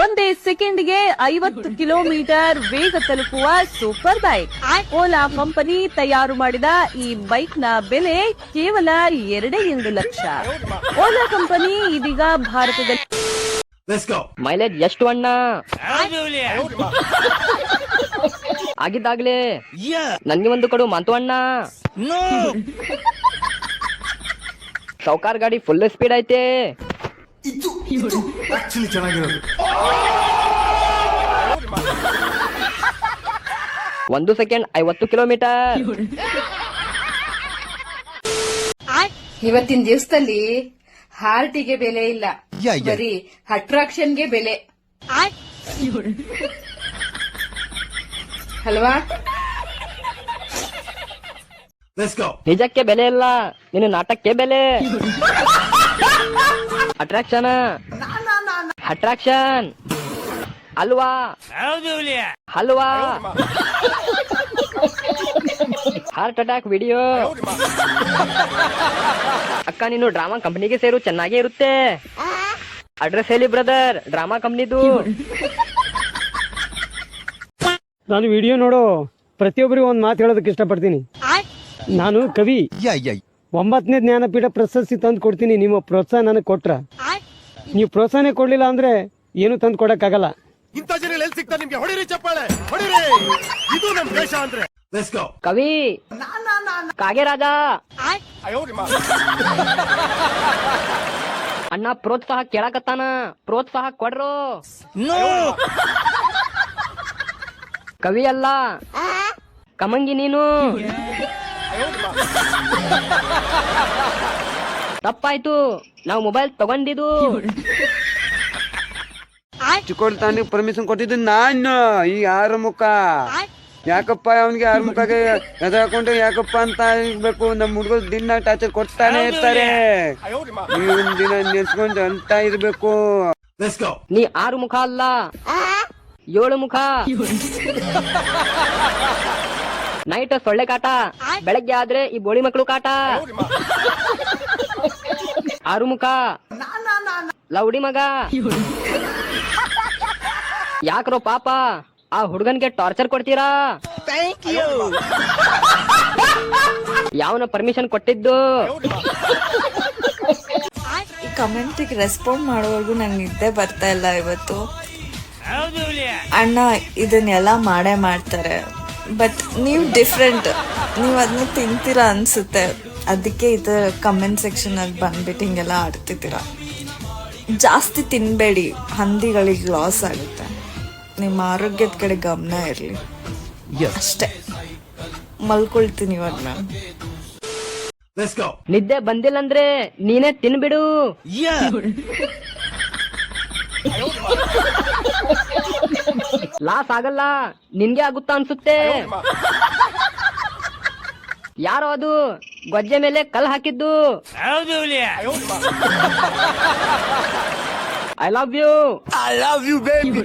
ಒಂದೇ ಸೆಕೆಂಡ್ಗೆ ಐವತ್ತು ಕಿಲೋಮೀಟರ್ ವೇಗ ತಲುಪುವ ಸೂಪರ್ ಬೈಕ್. ಓಲಾ ಕಂಪನಿ ತಯಾರು ಮಾಡಿದ ಈ ಬೈಕ್ನ ಬೆಲೆ ಕೇವಲ ಎರಡೇ ಒಂದು ಲಕ್ಷ. ಓಲಾ ಕಂಪನಿ ಇದೀಗ ಭಾರತದಲ್ಲಿ ಮೈಲೇಜ್ ಎಷ್ಟು ಅಣ್ಣ? ಆಗಿದ್ದಾಗ್ಲೇ. ನನ್ಗೆ ಒಂದು ಕೊಡು ಮಂತು ಅಣ್ಣ. ಸೌಕಾರ್ ಗಾಡಿ ಫುಲ್ ಸ್ಪೀಡ್ ಐತೆ. ಇದು ಇದು ಆಕ್ಚುಲಿ ಚೆನ್ನಾಗಿರೋದು. ಒಂದು ಸೆಕೆಂಡ್ ಐವತ್ತು ಕಿಲೋಮೀಟರ್. ಇವತ್ತಿನ ದಿವಸದಲ್ಲಿ ಹಾರ್ಟಿಗೆ ಬೆಲೆ ಇಲ್ಲ. ಬರೀ ಅಟ್ರಾಕ್ಷನ್ಗೆ ಬೆಲೆ. ಅಲ್ವಾ? Let's go. ನಿಜಕ್ಕೆ ಬೆಲೆ ಇಲ್ಲ ನಿನ್ನ ನಾಟಕಕ್ಕೆ ಬೆಲೆ. ಅಟ್ರಾಕ್ಷನ್ ಅಟ್ರಾಕ್ಷನ್ ಅಲ್ವಾ ಅಲ್ವಾ ಹಾರ್ಟ್ ಅಟ್ಯಾಕ್ ವಿಡಿಯೋ ಅಕ್ಕ ನೀನು ಡ್ರಾಮಾ ಕಂಪ್ನಿಗೆ ಸೇರು ಚೆನ್ನಾಗೇ ಇರುತ್ತೆ. ಅಡ್ರೆಸ್ ಹೇಳಿ ಬ್ರದರ್ ಡ್ರಾಮಾ ಕಂಪ್ನಿದು ನಾನು ವಿಡಿಯೋ ನೋಡೋ ಪ್ರತಿಯೊಬ್ಬರಿಗೂ ಒಂದು ಮಾತು ಹೇಳೋದಕ್ಕೆ ಇಷ್ಟಪಡ್ತೀನಿ. ನಾನು ಕವಿ. ಒಂಬತ್ತನೇ ಜ್ಞಾನಪೀಠ ಪ್ರಶಸ್ತಿ ತಂದು ಕೊಡ್ತೀನಿ. ನಿಮ್ಮ ಪ್ರೋತ್ಸಾಹ ನನಗೆ ಕೊಟ್ರ. ನೀವು ಪ್ರೋತ್ಸಾಹ ಕೊಡ್ಲಿಲ್ಲ ಅಂದ್ರೆ ಏನು ತಂದು ಕೊಡಕ್ಕಾಗಲ್ಲ ಇಂಥ ಜನ ಎಲ್ಲಿ ಸಿಗ್ತಾರೆ ನಿಮ್ಗೆ? ಹೊಡಿರಿ ಚಪ್ಪಾಳೆ ಹೊಡಿರಿ. ಇದು ನಮ್ ದೇಶ ಅಂದ್ರೆ. Let's go. ಕವಿ ಕಾಗೆ ರಾಜ ಅಣ್ಣ ಪ್ರೋತ್ಸಾಹ ಕೇಳಕತ್ತಾನ. ಪ್ರೋತ್ಸಾಹ ಕೊಡ್ರು. ಕವಿ ಅಲ್ಲ. ಕಮಂಗಿ ನೀನು. ತಪ್ಪಾಯ್ತು. ನಾವು ಮೊಬೈಲ್ ತಗೊಂಡಿದ್ದು. ತಾನೇ ಪರ್ಮಿಷನ್ ಕೊಟ್ಟಿದ್ದು ನಾನು ಈ ಆರು ಮುಖ? ಯಾಕಪ್ಪ ಅವನಿಗೆ ಆರು ಮುಖಗೆ ಎದುರಾಕೊಂಡು ಯಾಕಪ್ಪ ಅಂತ ಬೇಕು ನಮ್ಮ ಹುಡುಗರು ದಿನ ಟಾರ್ಚರ್ ಕೊಡ್ತಾನೆ ಇರ್ತಾರೆ. ದಿನ ನೆನ್ಸ್ಕೊಂಡು ಅಂತ ಇರ್ಬೇಕು. Let's go. ನೀ ಆರು ಮುಖ ಅಲ್ಲ. ಏಳು ಮುಖ. ನೈಟ್ ಸೊಳ್ಳೆ ಕಾಟ. ಬೆಳಗ್ಗೆ ಆದ್ರೆ ಈ ಬೋಳಿ ಮಕ್ಕಳು ಕಾಟ. ಆರು ಮುಖ ಲೌಡಿ ಮಗ. ಯಾಕ್ರೋ ಪಾಪ. ಆ ಹುಡುಗನ್ಗೆ ಟಾರ್ಚರ್ ಕೊಡ್ತೀರಾ? ಯಾವನ ಪರ್ಮಿಷನ್ ಕೊಟ್ಟಿದ್ದು. ಈ ಕಮೆಂಟಿಗೆ ರೆಸ್ಪಾಂಡ್ ಮಾಡೋವರೆಗೂ ನಂಗೆ ನಿದ್ದೆ ಬರ್ತಾ ಇಲ್ಲ ಇವತ್ತು. ಅಣ್ಣ ಇದನ್ನೆಲ್ಲ ಮಾಡೇ ಮಾಡ್ತಾರೆ. ಬಟ್ ನೀವು ಡಿಫ್ರೆಂಟ್ ನೀವು ಅದನ್ನ ತಿಂತೀರಾ ಅನ್ಸುತ್ತೆ. ಅದಕ್ಕೆ ಇದು ಕಮೆಂಟ್ ಸೆಕ್ಷನ್ ಅಲ್ಲಿ ಬಂದ್ಬಿಟ್ಟು ಹಿಂಗೆಲ್ಲ ಆಡ್ತಿದ್ದೀರ. ಜಾಸ್ತಿ ತಿನ್ನಬೇಡಿ ಹಂದಿಗಳಿಗೆ ಲಾಸ್ ಆಗುತ್ತೆ. ನಿಮ್ಮ ಆರೋಗ್ಯದ ಕಡೆ ಗಮನ ಇರಲಿ. ಅಷ್ಟೇ. ಮಲ್ಕೊಳ್ತೀನಿ ಇವಾಗ ನಾನು. Let's ನಿದ್ದೆ ಬಂದಿಲ್ಲ ಅಂದ್ರೆ ನೀನೇ ತಿನ್ಬಿಡು. ಲಾಸ್ ಆಗಲ್ಲ ನಿನ್ಗೆ ಆಗುತ್ತಾ ಅನ್ಸುತ್ತೆ. ಯಾರೋ ಅದು ಗೊಜ್ಜೆ ಮೇಲೆ ಕಲ್ ಹಾಕಿದ್ದು. I love you I love you baby